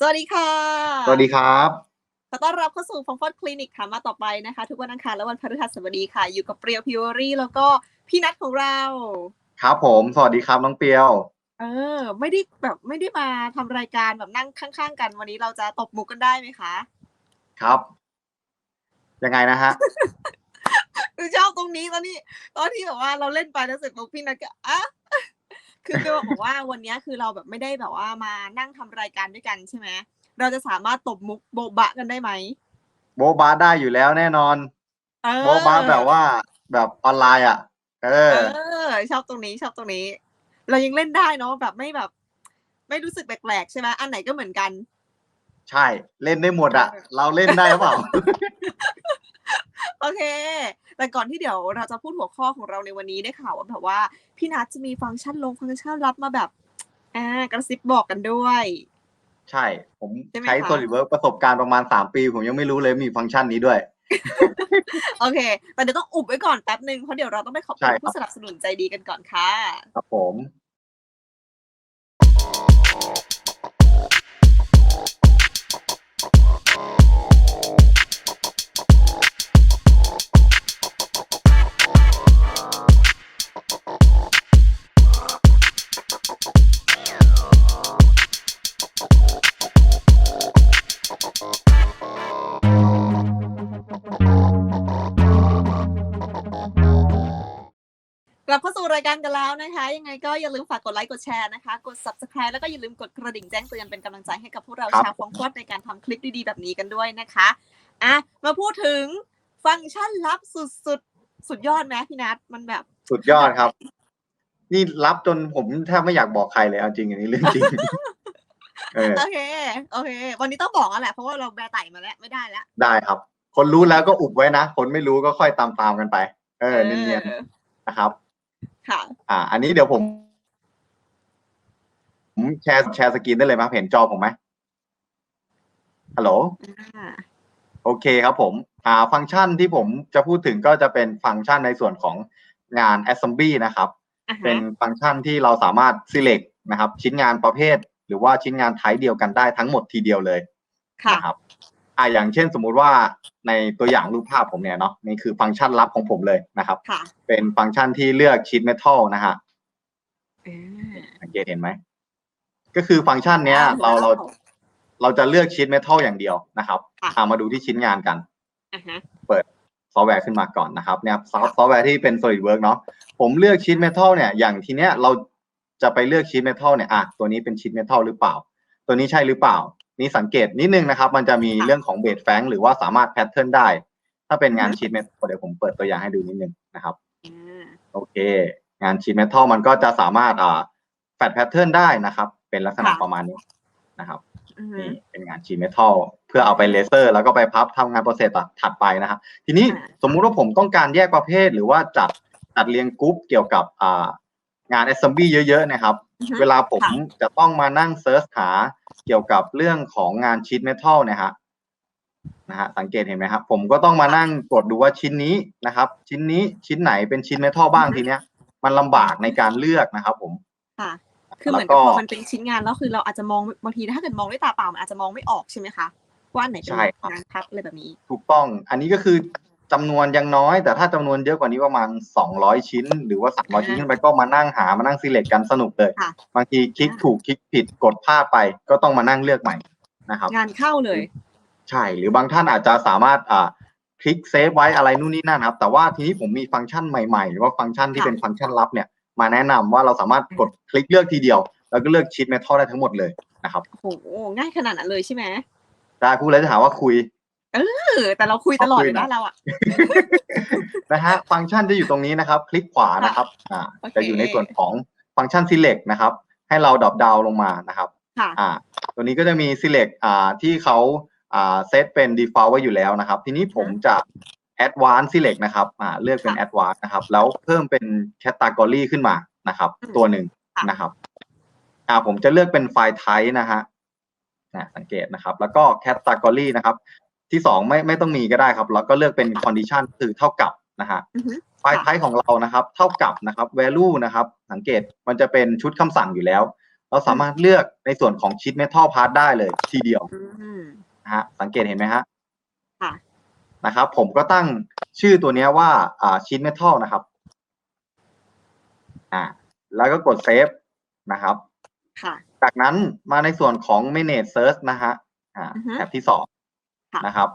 สวัสดีค่ะ สวัสดีครับขอต้อนรับเข้าสู่ฟองฟอดคลินิกค่ะมาต่อไปนะคะ ทุกวันอังคารและวันพฤหัสบดีค่ะ อยู่กับเปรียวพิวรี่แล้วก็พี่นัทของเรา ครับผม สวัสดีครับน้องเปียว เออ ไม่ได้แบบไม่ได้มาทำรายการแบบนั่งข้าง ๆ กัน วันนี้เราจะตบมุกกันได้ไหมคะ ครับ ยังไงนะฮะคือชอบตรงนี้ตอนนี้ตอนที่แบบว่าเราเล่นไปแล้วเสร็จปุ๊บพี่นัทก็อะ คือเบลบอกว่าวันนี้คือเราแบบไม่ได้แบบว่ามานั่งทำรายการด้วยกันใช่ไหมเราจะสามารถตบมุกโบบะกันได้ไหมโบบาได้อยู่แล้วแน่นอนเออโบบาแบบว่าแบบออนไลน์อะเออเออชอบตรงนี้ชอบตรงนี้ เรายังเล่นได้เนาะแบบไม่แบบ ไม่รู้สึกแปลกๆใช่ไหมอันไหนก็เหมือนกัน ใช่เล่นได้หมดอะเออเราเล่นได้หรือเปล่า โอเค แต่ก่อนที่เดี๋ยวเราจะพูดหัวข้อของเราในวันนี้ได้ข่าวว่าแบบว่าพี่นัทจะมีฟังก์ชันลงฟังก์ชันรับมาแบบอ่ากระซิบบอกกันด้วย ใช่ ผมใช่ไหมใช้คะโซลิเวิร์กประสบการณ์ประมาณสามปี ผมยังไม่รู้เลยมีฟังก์ชันนี้ด้วย โอเค แต่เดี๋ยวต้องอุบไว้ก่อนแป๊บหนึ่งเพราะเดี๋ยวเราต้องไปขอบใช่คุณครับผู้สนับสนุนใจดีกันก่อนค่ะ ครับผม ยังไงก็อย่าลืมฝากกดไลค์กดแชร์นะคะ กด subscribe แล้วก็อย่าลืมกดกระดิ่งแจ้งเตือนเป็นกำลังใจให้กับพวกเราครับชาวฟองฟอดในการทำคลิปดีๆแบบนี้กันด้วยนะคะอะมาพูดถึงฟังก์ชันลับสุดๆสุดยอดไหมพี่นัทมันแบบ สุดยอดครับ นี่รับจนผมแทบไม่อยากบอกใครเลยเอาจริงอันนี้เรื่องจริงเออโอเค โอเค วันนี้ต้องบอกแล้วแหละ เพราะว่าเราแบร์ไต่มาแล้วไม่ได้แล้ว ได้ครับ คนรู้แล้วก็อุบไว้นะ คนไม่รู้ก็ค่อยตามตามๆกันไป เออ เนียนออๆนะครับ ค่ะ อ่า อันนี้เดี๋ยวผมผมแชร์แชร์สกรีนได้เลยไหมครับเห็นจอผมไหมฮัลโหล อ่าโอเคครับผม อ่า ฟังก์ชันที่ผมจะพูดถึงก็จะเป็นฟังก์ชันในส่วนของงาน Assembly นะครับ อ่าฮะเป็นฟังก์ชันที่เราสามารถ select นะครับ ชิ้นงานประเภท หรือว่าชิ้นงานไทป์เดียวกันได้ทั้งหมดทีเดียวเลยค่ะ นะครับ อ่าอย่างเช่นสมมุติว่าในตัวอย่างรูปภาพผมเนี่ยเนาะนี่คือฟังก์ชันลับของผมเลยนะครับ ค่ะเป็นฟังก์ชันที่เลือกชีทเมทัลนะฮะอ่าสังเกตเห็นไหมก็คือฟังก์ชันเนี้ยเราเราเราจะเลือกชีทเมทัลอย่างเดียวนะครับค่ะอ่ามาดูที่ชิ้นงานกัน อ่าฮะ ซอฟต์แวร์ขึ้นมาก่อนนะครับเนี่ยซอฟซอฟต์แวร์ที่เป็น SolidWorks เนาะผมเลือกชีทเมทัลเนี่ยอย่างทีเนี้ยเราจะไปเลือกชีทเมทัลเนี่ยอะตัวนี้เป็นชีทเมทัลหรือเปล่า ตัวนี้ใช่หรือเปล่า นี่สังเกตนิดนึงนะครับ มันจะมีเรื่องของเบสแฟงหรือว่าสามารถแพทเทิร์นได้ ถ้าเป็นงานชีทเมทัลเดี๋ยวผมเปิดตัวอย่างให้ดูนิดนึงนะครับอ่าโอเค งานชีทเมทัลมันก็จะสามารถอ่าแฟดแพทเทิร์นได้นะครับ เป็นลักษณะประมาณนี้นะครับอือฮึนี่เป็นงานชีทเมทัลเพื่อเอาไปเลเซอร์ แล้วก็ไปพับทำงานโปรเซสถัดไปนะครับทีนี้อ่าสมมุติว่าผมต้องการแยกประเภทหรือว่าจัดจัดเรียงกรุ๊ปเกี่ยวกับอ่า งาน assembly เยอะๆนะครับอือฮึเวลาผมค่ะจะต้องมานั่งเซิร์ชหาเกี่ยวกับเรื่องของงานชีทเมทัลเนี่ยฮะนะฮะสังเกตเห็นไหมครับ ผมก็ต้องมานั่งกดดูว่าชิ้นนี้นะครับ ชิ้นนี้ชิ้นไหนเป็นชิ้นเมทัลบ้างทีเนี้ย มันลำบากในการเลือกนะครับ ผมค่ะคือเหมือนกับพอมันเป็นชิ้นงานแล้วคือเราอาจจะมองบางทีถ้าเกิดมองด้วยตาเปล่ามันอาจจะมองไม่ออกใช่ไหมคะว่าอันไหนเป็นใช่ครับงานพับอะไรแบบนี้ ถูกต้อง อันนี้ก็คือ จำนวนยังน้อย แต่ถ้าจำนวนเยอะกว่านี้ประมาณ 200 ชิ้น หรือว่า 300 ชิ้นขึ้นไปก็มานั่งหามานั่ง select กันสนุกเลยค่ะบางทีคลิกถูกคลิกผิดกดพลาดไปก็ต้องมานั่งเลือกใหม่นะครับงานเข้าเลย ใช่หรือบางท่านอาจจะสามารถอ่าคลิกเซฟไว้อะไรนู่นนี่นั่นครับ แต่ว่าทีนี้ผมมีฟังก์ชันใหม่ๆ หรือว่าฟังก์ชันที่ค่ะเป็นฟังก์ชันลับเนี่ย มาแนะนำว่าเราสามารถกดคลิกเลือกทีเดียว แล้วก็เลือกชีทเมทัลได้ทั้งหมดเลยนะครับโอ้โหง่ายขนาดนั้นเลยใช่ไหมได้พูดแล้วจะหาว่าคุย เออแต่เราคุยตลอดเลยขอบคุณนะนะเราอะนะฮะฟังก์ชันจะอยู่ตรงนี้นะครับ คลิกขวานะครับอ่าโอเคจะอยู่ในส่วนของฟังก์ชัน select นะครับ ให้เราดรอปดาวลงมานะครับค่ะอ่าตัวนี้ก็จะมี select อ่าที่เขาอ่าเซตเป็น default ไว้อยู่แล้วนะครับ ทีนี้ผมจะ advanced select นะครับอ่าเลือกเป็นค่ะ advanced นะครับ แล้วเพิ่มเป็น category ขึ้นมานะครับอืมตัวหนึ่งค่ะนะครับอ่าผมจะเลือกเป็นไฟล์ type นะฮะนะสังเกตนะครับ แล้วก็ category นะครับ ที่สองไม่ไม่ต้องมีก็ได้ครับแล้วก็เลือกเป็น condition คือเท่ากับนะฮะอือฮึไฟล์ไทป์ของเรานะครับ เท่ากับนะครับ value นะครับ สังเกตมันจะเป็นชุดคำสั่งอยู่แล้ว เราสามารถเลือกในส่วนของชิดเมทัลพาร์ทได้เลยทีเดียวอืมนะฮะสังเกตเห็นไหมฮะค่ะนะครับ ผมก็ตั้งชื่อตัวเนี้ยว่าอ่าชิดเมทัลนะครับอ่าแล้วก็กดเซฟนะครับค่ะจากนั้นมาในส่วนของ manage search นะฮะอ่าอือฮึแท็บที่สองค่ะ นะครับ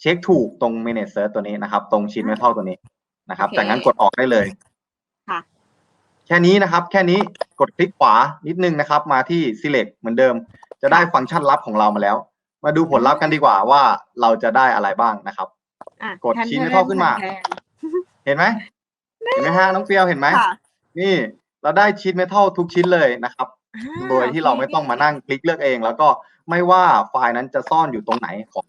เช็คถูกตรง manage search ตัวนี้นะครับ ตรงชิดเมทัลตัวนี้นะครับโอเคจากนั้นกดออกได้เลยค่ะ แค่นี้นะครับ แค่นี้กดคลิกขวานิดนึงนะครับ มาที่ select เหมือนเดิม จะได้ฟังก์ชันลับของเรามาแล้ว มาดูผลลัพธ์กันดีกว่าว่าเราจะได้อะไรบ้างนะครับ อะกดแทนชี้แทไม่เท่าขึ้นมา แทนเห็นไหมเห็นไหมฮะน้องเปียวเห็นไหม ค่ะ นี่เราได้ชีทเมทัลทุกชิ้นเลยนะครับ อ่าโดยที่เราไม่ต้องมานั่งคลิกเลือกเอง แล้วก็ไม่ว่าไฟล์นั้นจะซ่อนอยู่ตรงไหนของ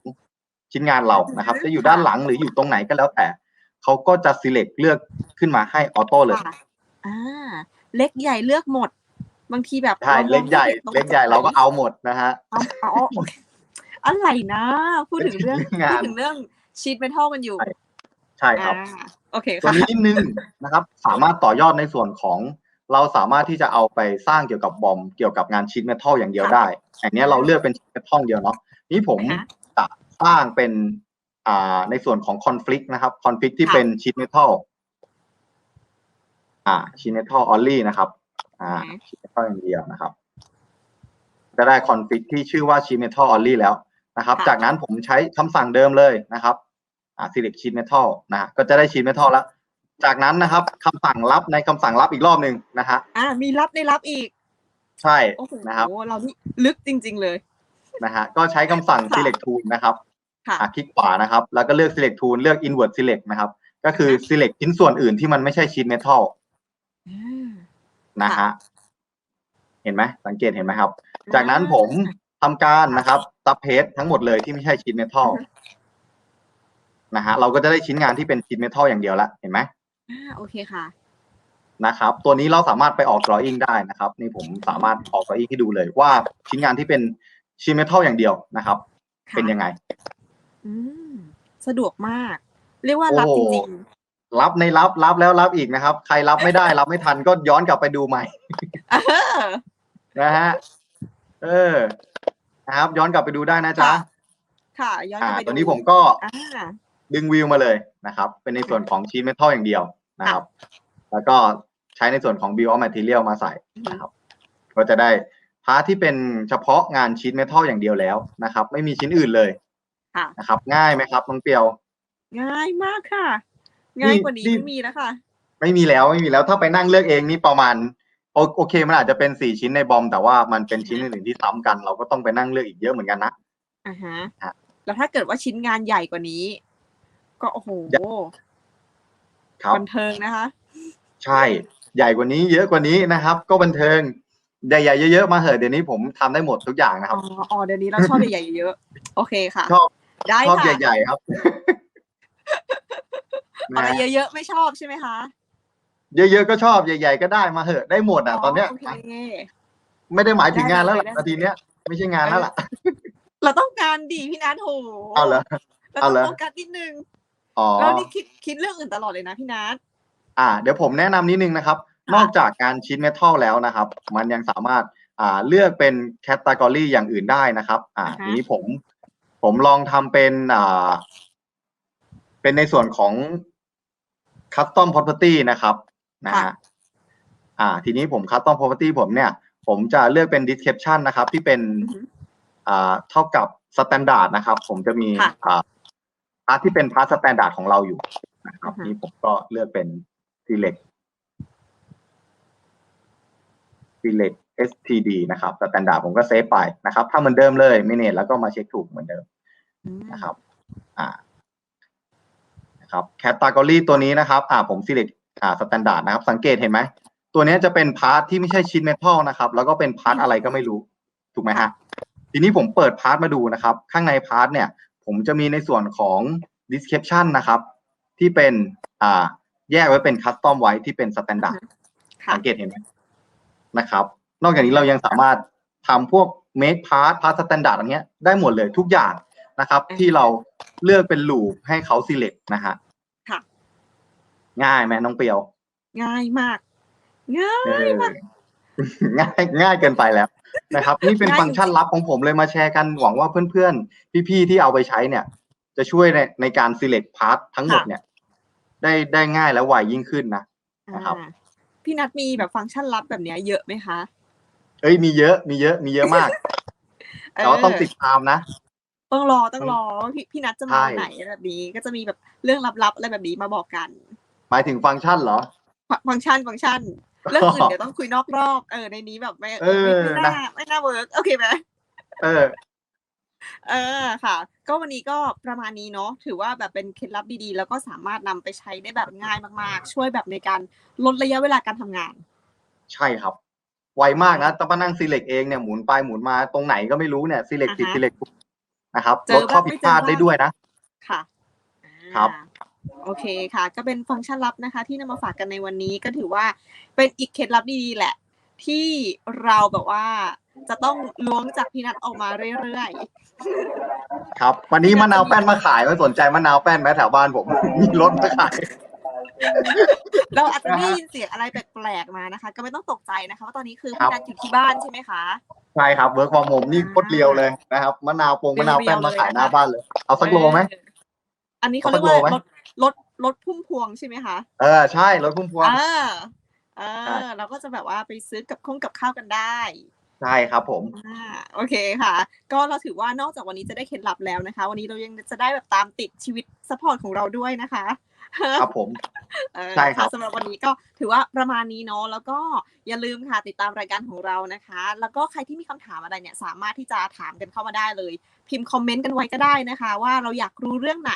ชิ้นงานเรานะครับจะอยู่ด้านหลังหรืออยู่ตรงไหนก็แล้วแต่เขาก็จะ select เลือกขึ้นมาให้ออโต้เลยค่ะ อ่า เล็กใหญ่เลือกหมด บางทีแบบใช่ราเล็กใหญ่มองไม่เล็กใหญ่เราก็เอาหมดนะฮะเอาเอาโอเคอะไรนะ พูดถึงเรื่องเป็นงานพูดถึงเรื่องชีตเมทัลกันอยู่ ใช่ครับอ่าโอเคตัวค่ะ นี้นิดนึงนะครับ สามารถต่อยอดในส่วนของ เราสามารถที่จะเอาไปสร้างเกี่ยวกับบอมเกี่ยวกับงานชีทเมทัลอย่างเดียวได้อันเนี้ยเราเลือกเป็นชีทเมทัลเดียวเนาะนี่ผมอ่าฮะจะสร้างเป็นอ่าในส่วนของคอนฟ lict นะครับคอนฟ lict ที่ค่ะเป็นชีทเมทัลอ่าชีทเมทัลออลลี่นะครับ อ่าชีทเมทัลอย่างเดียวนะครับ จะได้คอนฟ lict ที่ชื่อว่าชีทเมทัลออลลี่แล้วนะครับค่ะจากนั้นผมใช้คำสั่งเดิมเลยนะครับอ่า select sheet metal นะฮะก็จะได้ sheet metal แล้ว จากนั้นนะครับคำสั่งลับในคำสั่งลับอีกรอบหนึ่งนะฮะอ่ามีรับในรับอีกใช่โอ้โหนะครับเรานี่ลึกจริง ๆ เลยนะฮะก็ใช้คำสั่งค่ะ select tool นะครับค่ะ อะคลิกขวานะครับ แล้วก็เลือก select tool เลือก invert select นะครับ ก็คือ select ชิ้นส่วนอื่นที่มันไม่ใช่ sheet metal อ่า นะค่ะฮะเห็นไหมสังเกตเห็นไหมครับ จากนั้นผมทำการนะครับ subpage ทั้งหมดเลยที่ไม่ใช่ sheet metal นะฮะเราก็จะได้ชิ้นงานที่เป็น sheet metal อย่างเดียวละเห็นไหม อ่าโอเคค่ะ นะครับ ตัวนี้เราสามารถไปออก drawing ได้นะครับ นี่ผมสามารถออก drawing ให้ดูเลยว่าชิ้นงานที่เป็นชิ้นเมทัลอย่างเดียวนะครับ ค่ะเป็นยังไง อืมสะดวกมาก เรียกว่ารับโอ้จโหริงรับในรับรับแล้วรับอีกนะครับ ใครรับไม่ได้รับไม่ทันก็ย้อนกลับไปดูใหม่ ๆเออ นะฮะ เออ นะครับ ย้อนกลับไปดูได้นะจ๊ะค่ะ ค่ะ ย้อนกอ่าลับไปดูตัวนี้ผมก็อ่า ดึงวิวมาเลยนะครับ เป็นในส่วนของชิ้นเมทัลอย่างเดียวนะครับ แล้วก็ใช้ในส่วนของ bill of material มาใส่นะครับ ก็จะได้พาร์ทที่เป็นเฉพาะงานชิ้นเมทัลอย่างเดียวแล้วนะครับ ไม่มีชิ้นอื่นเลยค่ะนะครับ ง่ายไหมครับน้องเปียว ง่ายมากค่ะ ง่ายกว่านี้นี่ไม่มีแล้วค่ะ ไม่มีแล้วไม่มีแล้วถ้าไปนั่งเลือกเองนี่ประมาณโอโอเคมันอาจจะเป็นสี่ชิ้นในบอม แต่ว่ามันเป็นชิ้นอื่นๆที่ซ้ำกัน เราก็ต้องไปนั่งเลือกอีกเยอะเหมือนกันนะอ่าฮะฮะแล้วถ้าเกิดว่าชิ้นงานใหญ่กว่านี้ ก็โอ้โหครับบันเทิงนะคะ ใช่ ใหญ่กว่านี้เยอะกว่านี้นะครับ ก็บันเทิงใหญ่ๆเยอะๆมาเหอะเดี๋ยวนี้ผมทำได้หมดทุกอย่างนะคอ๋รัอบอ๋อเดี๋ยวนี้เราชอบใหญ่ๆเยอะๆโอเคค่ะชอบได้ชอบค่ะใหญ่ๆครับอะไรนะเยอะๆไม่ชอบใช่ไหมคะ เยอะๆก็ชอบใหญ่ ๆ ก็ได้มาเหอะได้หมดอะตอนเนี้ยโอเคไม่ได้หมายถึงงานแล้วล่ะได้เลยนาทีเนี้ยไม่ใช่งานแล้วล่ะ เราต้องการดีพี่นัทโหเอาเหรอเราเอาต้องเหรอโฟกัสนิดนึง อ๋อ เรานี่คิดคิดเรื่องอื่นตลอดเลยนะพี่นัทอ่า เดี๋ยวผมแนะนำนิดนึงนะครับค่ะนอกจากการชิ้นเมทัลแล้วนะครับ มันยังสามารถอ่าเลือกเป็นแคตตากรีอย่างอื่นได้นะครับ อ่าทีนี้ผมผมลองทำเป็นอ่าเป็นในส่วนของ custom property นะครับนะฮะอ่า ทีนี้ผม custom property ผมเนี่ย ผมจะเลือกเป็น description นะครับ ที่เป็น อือหือ อ่าเท่ากับ standard นะครับ ผมจะมีค่ะ อ่า พาร์ทที่เป็นพาร์ท standard ของเราอยู่นะครับอือฮึนี่ผมก็เลือกเป็น select select std นะครับ standard ผมก็เซฟไปนะครับถ้าเหมือนเดิมเลยไม่เนตแล้วก็มาเช็คถูกเหมือนเดิมอืมนะครับ อ่านะครับ category ตัวนี้นะครับ อ่าผม select อ่า standard นะครับ สังเกตเห็นไหม ตัวนี้จะเป็นพาร์ทที่ไม่ใช่ชิ้นเมทัลนะครับ แล้วก็เป็นพาร์ทอะไรก็ไม่รู้ ถูกไหมฮะ ทีนี้ผมเปิดพาร์ทมาดูนะครับ ข้างในพาร์ทเนี่ย ผมจะมีในส่วนของ description นะครับ ที่เป็นอ่าแยกไว้เป็น custom ไว้ที่เป็น standard ค่ะสังเกตเห็นไหมนะครับ นอกจากนี้เรายังสามารถทำพวก make part part standard อันเนี้ยได้หมดเลยทุกอย่างนะครับอืมที่เราเลือกเป็น loop ให้เขา select นะฮะค่ะง่ายไหมน้องเปียว ง่ายมาก ง่ายเออ ง่ายง่ายเกินไปแล้วนะครับ นี่เป็นง่ายฟังก์ชันจริงๆลับของผมเลยมาแชร์กันหวังว่าเพื่อนๆ พี่ๆ ที่เอาไปใช้เนี่ย จะช่วยในในการ select part ทั้งหมดเนี่ย ได้ได้ง่ายและไวยิ่งขึ้นนะนะครับอ่าพี่นัทมีแบบฟังก์ชันลับแบบเนี้ยเยอะไหมคะ เอ้ยมีเยอะมีเยอะมีเยอะมากแต่ว่าต้องติดตามนะ ต้องรอต้องรอว่าพี่พี่นัทจะมาใช่ไหนแบบนี้ ก็จะมีแบบเรื่องลับๆอะไรแบบนี้มาบอกกัน หมายถึงฟังก์ชันเหรอ ฟังฟังก์ชันฟังก์ชัน เรื่องอื่นเดี๋ยวต้องคุยนอกรอบเออในนี้แบบไม่เออไม่น่าไม่น่าเวิร์กโอเคไหมเออ เออค่ะ ก็วันนี้ก็ประมาณนี้เนาะถือว่าแบบเป็นเคล็ดลับดีๆ แล้วก็สามารถนำไปใช้ได้แบบง่ายมากๆ ช่วยแบบในการลดระยะเวลาการทำงาน ใช่ครับ ไวมากนะต้องมานั่ง select เองเนี่ยหมุนไปหมุนมาตรงไหนก็ไม่รู้เนี่ย select ผิดอ่าฮะ select ถูกนะครับเจลอดข้อบ้างผิดไม่พลาดเจอบ้างได้ด้วยนะค่ะ ครับอ่า โอเคค่ะ ก็เป็นฟังก์ชันลับนะคะ ที่นำมาฝากกันในวันนี้ก็ถือว่าเป็นอีกเคล็ดลับดีๆแหละ ที่เราแบบว่าจะต้องล้วงจากพี่นัทออกมาเรื่อยครับ วันนี้มะนาวแป้นมาขายไม่สนใจมะนาวแป้นแม้แถวบ้านผมมีรถมาขายๆเราอาจจะได้นะฮะยินเสียงอะไรแปลกๆมานะคะ ก็ไม่ต้องตกใจนะคะว่าตอนนี้คือครัพี่บนัทอยู่ที่บ้านใช่ไหมคะใช่ครับเวิร์กฟอร์มผมนี่โคตรเรียวเลยนะครับมะนาวปงมะนาวแป้นมาขายหน้าบ้านเลย เอาสักโลไหมเอออันนี้เขาเอาเรีสัยกกโลว่าไหมรถรถรถพุ่มพวงใช่ไหมคะเออใช่รถพุ่มพวงอ่าเอใช่อเราก็จะแบบว่าไปซื้อกับข้องกับข้าวกันได้ใช่ครับผมอ่าโอเคค่ะ ก็เราถือว่านอกจากวันนี้จะได้เคล็ดลับแล้วนะคะ วันนี้เรายังจะได้แบบตามติดชีวิตซัพพอร์ตของเราด้วยนะคะครับผมเออใช่ครับะสำหรับวันนี้ก็ถือว่าประมาณนี้เนาะแล้วก็อย่าลืมค่ะติดตามรายการของเรานะคะ แล้วก็ใครที่มีคำถามอะไรเนี่ยสามารถที่จะถามกันเข้ามาได้เลย พิมพ์คอมเมนต์กันไว้ก็ได้นะคะ ว่าเราอยากรู้เรื่องไหน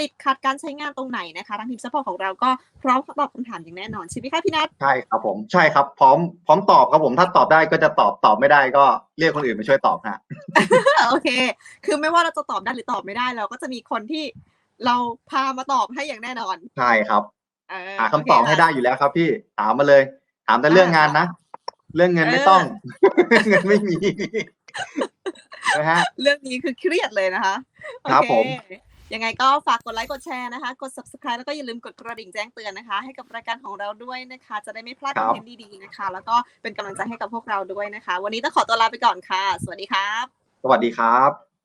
ติดขัดการใช้งานตรงไหนนะคะทางทีมซัพพอร์ตของเราก็พร้อมตอบคำถามอย่างแน่นอนใช่ไหมคะพี่นัทใช่ครับผมใช่ครับพร้อมพร้อมตอบครับผมถ้าตอบได้ก็จะตอบตอบไม่ได้ก็เรียกคนอื่นมาช่วยตอบฮะโอเค คือไม่ว่าเราจะตอบได้หรือตอบไม่ได้เราก็จะมีคนที่เราพามาตอบให้อย่างแน่นอนใช่ครับเออหาคำตอบโเให้ได้อยู่แล้วครับพี่ถามมาเลย ถามแต่เรื่องงานนะ เรื่องเงินไม่ต้อง เงินไม่มีนะฮะเรื่องนี้คือเครียดเลยนะคะครับโอเผม ยังไงก็ฝากกดไลค์กดแชร์นะคะ กด subscribe แล้วก็อย่าลืมกดกระดิ่งแจ้งเตือนนะคะ ให้กับรายการของเราด้วยนะคะ จะได้ไม่พลาดคอนเทนต์ดีๆนะคะ แล้วก็เป็นกำลังใจให้กับพวกเราด้วยนะคะ วันนี้ต้องขอตัวลาไปก่อนค่ะ สวัสดีครับ สวัสดีครับ